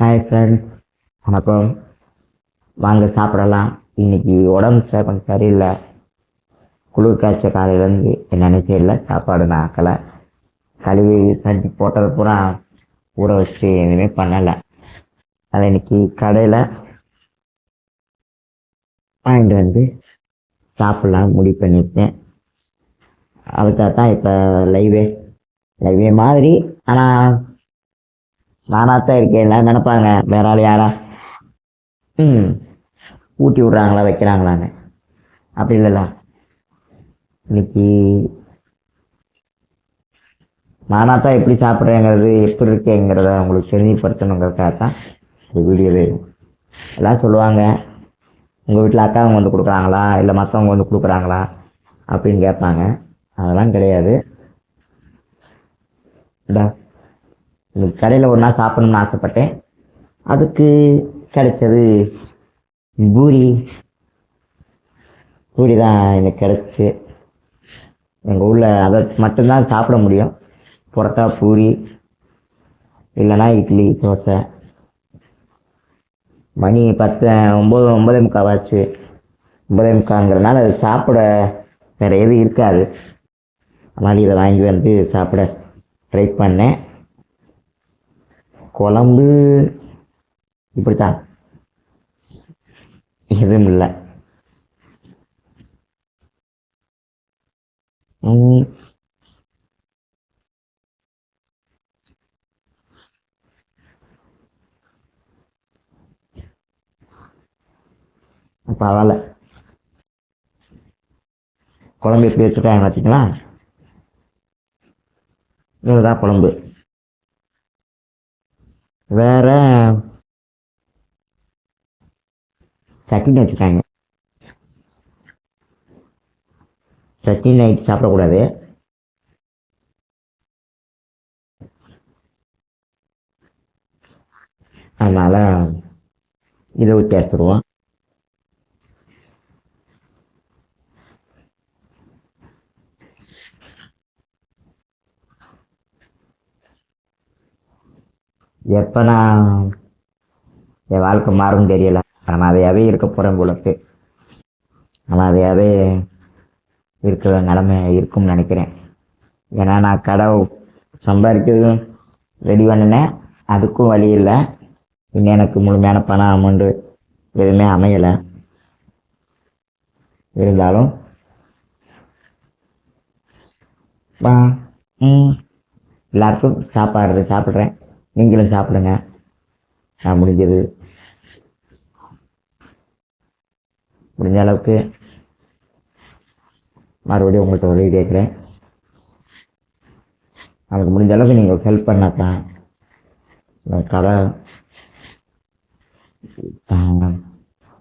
Hi friends வணக்கம். வாங்க சாப்பிடலாம். இன்னைக்கு உடம்பு சரி கொஞ்சம் சரியில்லை. குளிர் காய்ச்ச காலையிலேருந்து என்னென்னு தெரியல சாப்பாடு நான் ஆக்கலை. கழுவி கட்டி போட்டது பூரா ஊற வச்சு எதுவுமே பண்ணலை. அதை இன்னைக்கு கடையில் வாங்கிட்டு வந்து சாப்பிட்லாம் முடிவு பண்ணியிருக்கேன். அதுக்காக தான் இப்போ லைவே லைவே மாதிரி. ஆனால் நானாக தான் இருக்கேன் எல்லாம் நினைப்பாங்க. வேற ஆள் யாரா? ம். ஊட்டி விட்றாங்களா வைக்கிறாங்களான்னு. அப்படி இல்லைல்ல. இன்னைக்கு நானாக தான் எப்படி சாப்பிட்றேங்கிறது எப்படி இருக்கேங்கிறத உங்களுக்கு தெரிஞ்சுப்படுத்தணுங்கிறதுக்காக தான் இந்த வீடியோவே எல்லாம் சொல்லுவாங்க உங்கள் வீட்டில் அக்காவங்க வந்து கொடுக்குறாங்களா? இல்லை மற்றவங்க வந்து கொடுக்குறாங்களா? அப்படின்னு கேட்பாங்க. அதெல்லாம் கிடையாது. இந்தா. இன்னைக்கு கடையில் நாள் சாப்பிடணும்னு ஆசைப்பட்டேன். அதுக்கு கிடைச்சது பூரி. பூரி தான் எனக்கு கிடச்சி. எங்கள் ஊரில் அதை மட்டும்தான் சாப்பிட முடியும். புரோட்டா பூரி இல்லைன்னா இட்லி தோசை. மணி பத்து ஒம்பது ஒம்பதே முக்காவாச்சு ஒம்பதே முக்காங்கிறனால அது சாப்பிட வேறு எதுவும் இருக்காது. அதனால் இதை வாங்கி வந்து சாப்பிட ட்ரை பண்ணேன். குழம்பு இப்படித்தான் எதுவும் இல்லை ம், பரவாயில்ல குழம்பு எப்படி வச்சுருக்காங்க பார்த்தீங்களா இதுதான் குழம்பு வேற சட்னி வச்சுருக்காங்க. சட்னி நைட் சாப்பிடக்கூடாது. அதனால் இதை ஊற்றி எடுத்துருவோம் எப்போ நான் என் வாழ்க்கை மாறும் தெரியல. அனாதையாகவே இருக்க போகிறேன் போலக்கு அனாதையாகவே இருக்கிற நிலமை இருக்கும்னு நினைக்கிறேன். ஏன்னா நான் கடை சம்பாதிக்கிறதும் ரெடி பண்ணினேன். அதுக்கும் வழி இல்லை. இன்னும் எனக்கு முழுமையான பணம் அமௌண்ட்டு எதுவுமே அமையலை. இருந்தாலும் எல்லாருக்கும் சாப்பாடு சாப்பிட்றேன். நீங்களும் சாப்பிடுங்க. நான் முடிஞ்சது. முடிஞ்ச அளவுக்கு மறுபடியும் உங்கள்கிட்ட உதவி கேட்குறேன். நமக்கு முடிஞ்ச அளவுக்கு நீங்கள் ஹெல்ப் பண்ணாக்கா இந்த கடை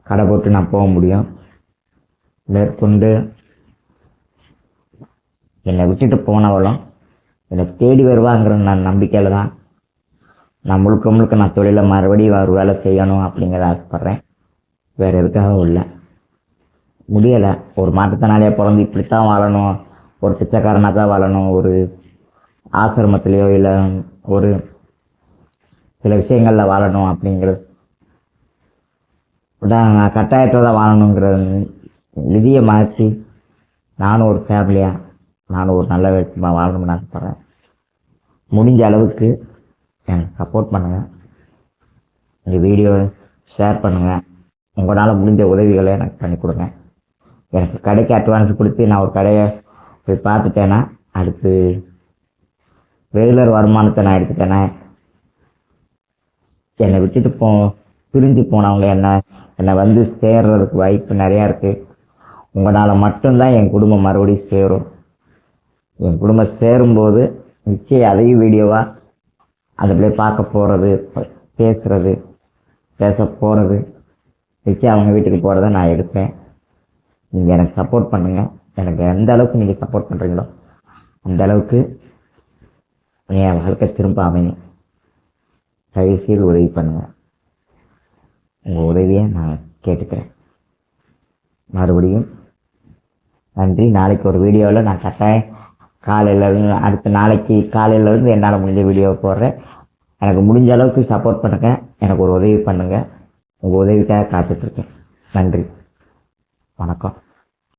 கடை போட்டு நான் போக முடியும். மேற்கொண்டு என்னை விட்டுட்டு போனவளும் என்னை தேடி வருவாங்கிற நான் நம்பிக்கையில் தான் நான் முழுக்க முழுக்க நான் தொழிலை மறுபடியும் ஒரு வேலை செய்யணும் அப்படிங்கிறத ஆசைப்பட்றேன். வேறு எதுக்காகவும் இல்லை முடியலை. ஒரு மாற்றுத்திறனாளியாக பிறந்து இப்படித்தான் வாழணும். ஒரு பிச்சைக்காரனாக தான் வாழணும். ஒரு ஆசிரமத்திலையோ இல்லை ஒரு சில விஷயங்களில் வாழணும் அப்படிங்கிறது தான் நான் கட்டாயத்தில் தான் வாழணுங்கிற விதியை மாற்றி நானும் ஒரு ஃபேமிலியாக நானும் ஒரு நல்ல விஷயமாக வாழணும்னு ஆசைப்பட்றேன். முடிஞ்ச அளவுக்கு எனக்கு சப்போர்ட் பண்ணுங்கள் இந்த வீடியோ ஷேர் பண்ணுங்கள் உங்களால் முடிஞ்ச உதவிகளை எனக்கு பண்ணி கொடுங்க. எனக்கு கடைக்கு அட்வான்ஸ் கொடுத்து நான் ஒரு கடையை போய் பார்த்துட்டேன்னா அடுத்து ரெகுலர் வருமானத்தை நான் எடுத்துட்டேன்னா என்னை விட்டுட்டு போ பிரிஞ்சு போனவங்க என்ன என்னை வந்து சேர்றதுக்கு வாய்ப்பு நிறையா இருக்குது உங்களால் மட்டும்தான் என் குடும்பம் மறுபடியும் சேரும். என் குடும்பம் சேரும்போது நிச்சயம் அதையும் வீடியோவாக அது போய் பார்க்க போகிறது பேசுகிறது பேச போகிறது வச்சு அவங்க வீட்டுக்கு போகிறத நான் எடுப்பேன். நீங்கள் எனக்கு சப்போர்ட் பண்ணுங்கள் எனக்கு எந்த அளவுக்கு நீங்கள் சப்போர்ட் பண்ணுறீங்களோ அந்த அளவுக்கு என் வாழ்க்கை திரும்ப அமையும். தயவுசெய்து உதவி பண்ணுங்கள் உங்கள் உதவியை நான் கேட்டுக்கிறேன். மறுபடியும் நன்றி. நாளைக்கு ஒரு வீடியோவில் நான் கட்டாயம் காலையில் அடுத்த நாளைக்கு காலையிலேருந்து என்னால் முடிஞ்ச வீடியோ போடுறேன். எனக்கு முடிஞ்ச அளவுக்கு சப்போர்ட் பண்ணுங்கள் எனக்கு ஒரு உதவி பண்ணுங்கள் உங்கள் உதவிக்காக காத்துட்ருக்கேன் நன்றி. வணக்கம்.